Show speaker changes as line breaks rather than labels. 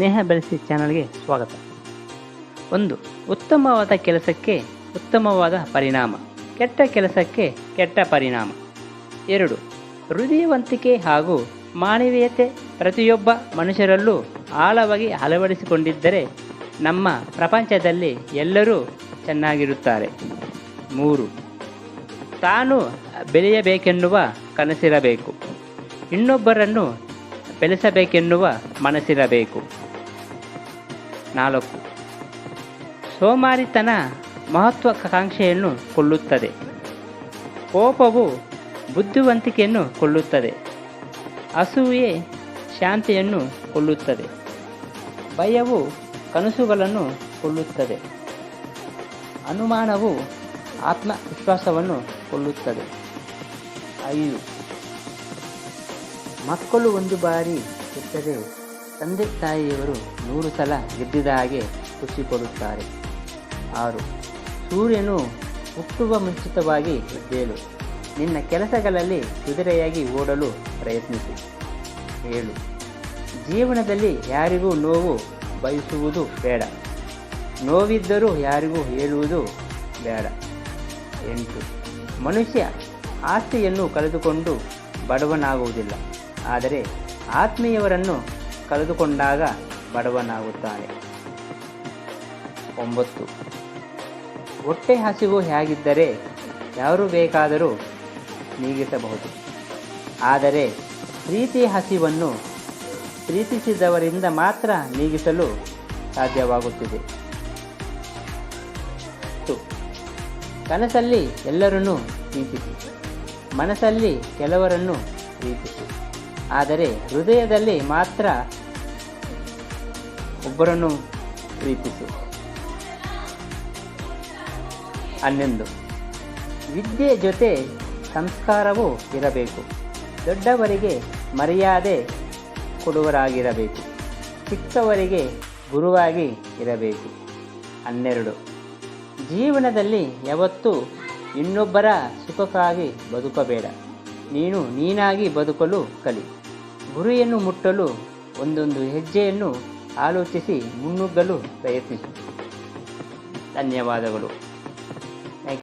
ಸ್ನೇಹ ಬೆಳೆಸಿ ಚಾನಲ್ಗೆ ಸ್ವಾಗತ. ಒಂದು, ಉತ್ತಮವಾದ ಕೆಲಸಕ್ಕೆ ಉತ್ತಮವಾದ ಪರಿಣಾಮ, ಕೆಟ್ಟ ಕೆಲಸಕ್ಕೆ ಕೆಟ್ಟ ಪರಿಣಾಮ. ಎರಡು, ಹೃದಯವಂತಿಕೆ ಹಾಗೂ ಮಾನವೀಯತೆ ಪ್ರತಿಯೊಬ್ಬ ಮನುಷ್ಯರಲ್ಲೂ ಆಳವಾಗಿ ಅಳವಡಿಸಿಕೊಂಡಿದ್ದರೆ ನಮ್ಮ ಪ್ರಪಂಚದಲ್ಲಿ ಎಲ್ಲರೂ ಚೆನ್ನಾಗಿರುತ್ತಾರೆ. ಮೂರು, ತಾನು ಬೆಳೆಯಬೇಕೆನ್ನುವ ಕನಸಿರಬೇಕು. ಇನ್ನೊಬ್ಬರನ್ನು ಬೆಳೆಸಬೇಕೆನ್ನುವ ಮನಸ್ಸಿರಬೇಕು. ನಾಲ್ಕು. ಸೋಮಾರಿತನ ಮಹತ್ವಾಕಾಂಕ್ಷೆಯನ್ನು ಕೊಲ್ಲುತ್ತದೆ. ಕೋಪವು ಬುದ್ಧಿವಂತಿಕೆಯನ್ನು ಕೊಲ್ಲುತ್ತದೆ. ಅಸೂಯೆ ಶಾಂತಿಯನ್ನು ಕೊಲ್ಲುತ್ತದೆ. ಭಯವು ಕನಸುಗಳನ್ನು ಕೊಲ್ಲುತ್ತದೆ. ಅನುಮಾನವು ಆತ್ಮವಿಶ್ವಾಸವನ್ನು ಕೊಲ್ಲುತ್ತದೆ. ಐದು. ಮಕ್ಕಳು ಒಂದು ಬಾರಿ ಗೆದ್ದರೆ ತಂದೆ ತಾಯಿಯವರು ನೂರು ಸಲ ಗೆದ್ದಿದ ಹಾಗೆ ಖುಷಿ ಕೊಡುತ್ತಾರೆ. ಆರು, ಸೂರ್ಯನು ಹುಟ್ಟುವ ಮುಂಚಿತವಾಗಿ ಎದ್ದೇಳು. ನಿನ್ನ ಕೆಲಸಗಳಲ್ಲಿ ಕುದುರೆಯಾಗಿ ಓಡಲು ಪ್ರಯತ್ನಿಸಿ. ಏಳು, ಜೀವನದಲ್ಲಿ ಯಾರಿಗೂ ನೋವು ಬಯಸುವುದು ಬೇಡ. ನೋವಿದ್ದರೂ ಯಾರಿಗೂ ಹೇಳುವುದು ಬೇಡ. ಎಂಟು, ಮನುಷ್ಯ ಆಸ್ತಿಯನ್ನು ಕಳೆದುಕೊಂಡು ಬಡವನಾಗುವುದಿಲ್ಲ. ಆದರೆ ಆತ್ಮೀಯವರನ್ನು ಕಳೆದುಕೊಂಡಾಗ ಬಡವನಾಗುತ್ತಾನೆ. ಒಂಬತ್ತು. ಹೊಟ್ಟೆ ಹಸಿವು ಹೇಗಿದ್ದರೆ ಯಾರು ಬೇಕಾದರೂ ನೀಗಿಸಬಹುದು. ಆದರೆ ಪ್ರೀತಿ ಹಸಿವನ್ನು ಪ್ರೀತಿಸಿದವರಿಂದ ಮಾತ್ರ ನೀಗಿಸಲು ಸಾಧ್ಯವಾಗುತ್ತಿದೆ. ಕನಸಲ್ಲಿ ಎಲ್ಲರನ್ನೂ ಪ್ರೀತಿಸಿ. ಮನಸ್ಸಲ್ಲಿ ಕೆಲವರನ್ನು ಪ್ರೀತಿಸಿ. ಆದರೆ ಹೃದಯದಲ್ಲಿ ಮಾತ್ರ ಒಬ್ಬರನ್ನು ಪ್ರೀತಿಸು. ಹನ್ನೊಂದು. ವಿದ್ಯೆ ಜೊತೆ ಸಂಸ್ಕಾರವೂ ಇರಬೇಕು. ದೊಡ್ಡವರಿಗೆ ಮರ್ಯಾದೆ ಕೊಡುವರಾಗಿರಬೇಕು. ಚಿಕ್ಕವರಿಗೆ ಗುರುವಾಗಿ ಇರಬೇಕು. ಹನ್ನೆರಡು. ಜೀವನದಲ್ಲಿ ಯಾವತ್ತೂ ಇನ್ನೊಬ್ಬರ ಸುಖಕ್ಕಾಗಿ ಬದುಕಬೇಡ. ನೀನು ನೀನಾಗಿ ಬದುಕಲು ಕಲಿ. ಗುರಿಯನ್ನು ಮುಟ್ಟಲು ಒಂದೊಂದು ಹೆಜ್ಜೆಯನ್ನು ಆಲೋಚಿಸಿ ಮುನ್ನುಗ್ಗಲು ಪ್ರಯತ್ನಿಸಿ. ಧನ್ಯವಾದಗಳು.